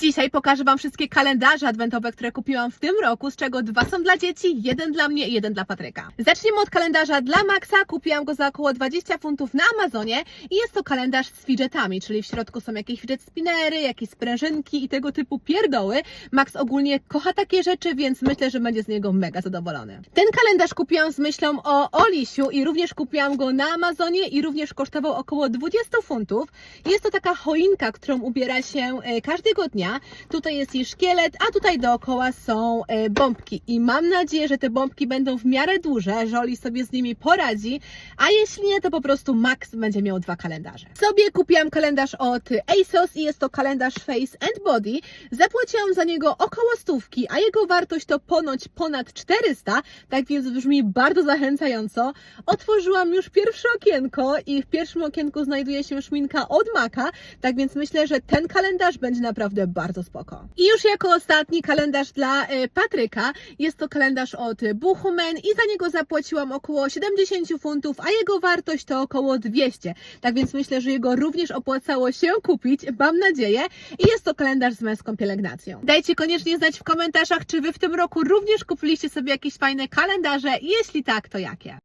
Dzisiaj pokażę Wam wszystkie kalendarze adwentowe, które kupiłam w tym roku, z czego dwa są dla dzieci, jeden dla mnie i jeden dla Patryka. Zaczniemy od kalendarza dla Maxa. Kupiłam go za około 20 funtów na Amazonie i jest to kalendarz z fidgetami, czyli w środku są jakieś fidget spinnery, jakieś sprężynki i tego typu pierdoły. Max ogólnie kocha takie rzeczy, więc myślę, że będzie z niego mega zadowolony. Ten kalendarz kupiłam z myślą o Olisiu i również kupiłam go na Amazonie i również kosztował około 20 funtów. Jest to taka choinka, którą ubiera się e, każdego dnia. Tutaj jest jej szkielet, a tutaj dookoła są e, bombki. I mam nadzieję, że te bombki będą w miarę duże, że Oli sobie z nimi poradzi, a jeśli nie, to po prostu Max będzie miał dwa kalendarze. Sobie kupiłam kalendarz od ASOS i jest to kalendarz Face and Body. Zapłaciłam za niego około stówki, a jego wartość to ponoć ponad 400, tak więc brzmi bardzo zachęcająco. Otworzyłam już pierwsze okienko i w pierwszym okienku znajduje się szminka od Maka, tak więc myślę, że ten kalendarz będzie naprawdę bardzo spoko. I już jako ostatni kalendarz dla e, Patryka jest to kalendarz od Buchumen i za niego zapłaciłam około 70 funtów, a jego wartość to około 200. Tak więc myślę, że jego również opłacało się kupić, mam nadzieję. I jest to kalendarz z męską pielęgnacją. Dajcie koniecznie znać w komentarzach, czy wy w tym roku również kupiliście sobie jakieś fajne kalendarze jeśli tak, to jakie.